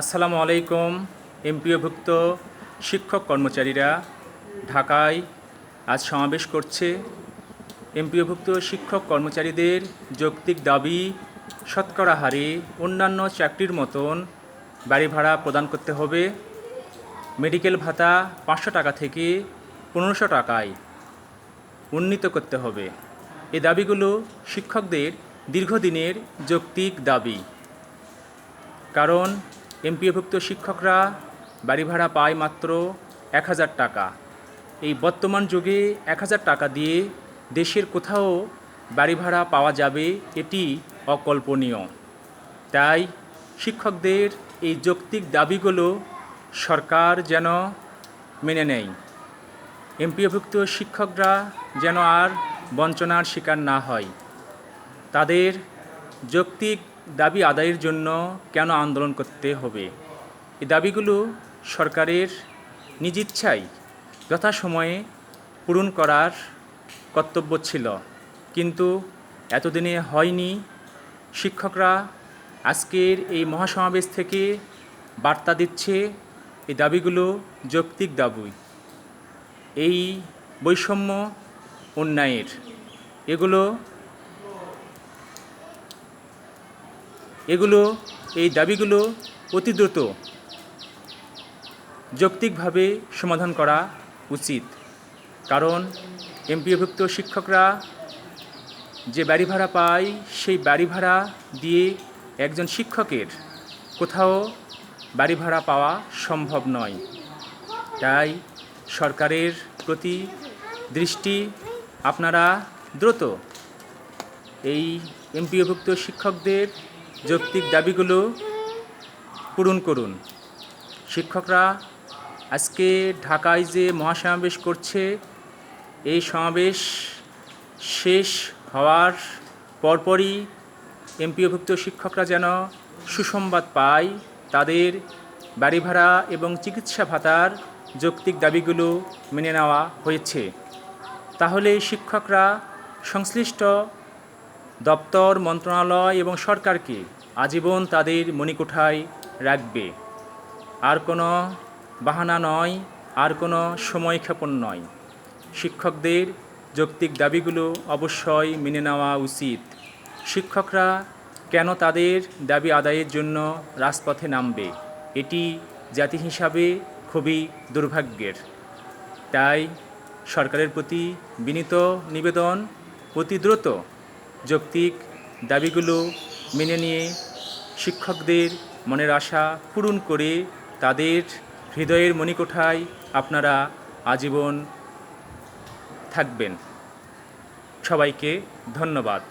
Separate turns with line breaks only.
আসসালামু আলাইকুম, এমপিওভুক্ত শিক্ষক কর্মচারীরা। ঢাকায় আজ সমাবেশ করছে এমপিওভুক্ত শিক্ষক কর্মচারীদের যৌক্তিক দাবি শতকরা হারে অন্যান্য চাকরির মতন বাড়ি ভাড়া প্রদান করতে হবে। মেডিকেল ভাতা পাঁচশো টাকা থেকে পনেরোশো টাকায় উন্নীত করতে হবে। এই দাবিগুলো শিক্ষকদের দীর্ঘদিনের যৌক্তিক দাবি। কারণ এমপিওভুক্ত শিক্ষকরা বাড়ি ভাড়া পায় মাত্র এক হাজার টাকা। এই বর্তমান যুগে এক হাজার টাকা দিয়ে দেশের কোথাও বাড়ি ভাড়া পাওয়া যাবে এটি অকল্পনীয়। তাই শিক্ষকদের এই যৌক্তিক দাবিগুলো সরকার যেন মেনে নেয়। এমপিওভুক্ত শিক্ষকরা যেন আর বঞ্চনার শিকার না হয়। তাদের যৌক্তিক দাবি আদায়ের জন্য কেন আন্দোলন করতে হবে? এই দাবিগুলো সরকারের নিজ ইচ্ছায় যথাসময়ে পূরণ করার কর্তব্য ছিল। কিন্তু এতদিনে হয়নি। শিক্ষকরা আজকের এই মহাসমাবেশ থেকে বার্তা দিচ্ছে এই দাবিগুলো যৌক্তিক দাবি। এই বৈষম্য অন্যায়ের। এগুলো এগুলো, এই দাবিগুলো অতি দ্রুত যৌক্তিকভাবে সমাধান করা উচিত। কারণ এমপিওভুক্ত শিক্ষকরা যে বাড়ি ভাড়া পায়, সেই বাড়ি ভাড়া দিয়ে একজন শিক্ষকের কোথাও বাড়ি ভাড়া পাওয়া সম্ভব নয়। তাই সরকারের প্রতি দৃষ্টি আপনারা দ্রুত এই এমপিওভুক্ত শিক্ষকদের যৌক্তিক দাবিগুলো পূরণ করুন। শিক্ষকরা আজকে ঢাকায় যে মহাসমাবেশ করছে, এই সমাবেশ শেষ হওয়ার পরপরই এমপিওভুক্ত শিক্ষকরা যেন সুসংবাদ পায়, তাদের বাড়ি ভাড়া এবং চিকিৎসা ভাতার যৌক্তিক দাবিগুলো মেনে নেওয়া হয়েছে। তাহলে শিক্ষকরা সংশ্লিষ্ট দপ্তর, মন্ত্রণালয় এবং সরকারকে আজীবন তাদের মণিকোঠায় রাখবে। আর কোনো বাহানা নয়, আর কোনো সময়ক্ষেপণ নয়। শিক্ষকদের যৌক্তিক দাবিগুলো অবশ্যই মেনে নেওয়া উচিত। শিক্ষকরা কেন তাদের দাবি আদায়ের জন্য রাজপথে নামবে? এটি জাতি হিসাবে খুবই দুর্ভাগ্যের। তাই সরকারের প্রতি বিনীত নিবেদন অতি দ্রুত যৌক্তিক দাবিগুলো মেনে নিয়ে শিক্ষকদের মনের আশা পূরণ করে তাদের হৃদয়ের মণিকোঠায় আপনারা আজীবন থাকবেন। সবাইকে ধন্যবাদ।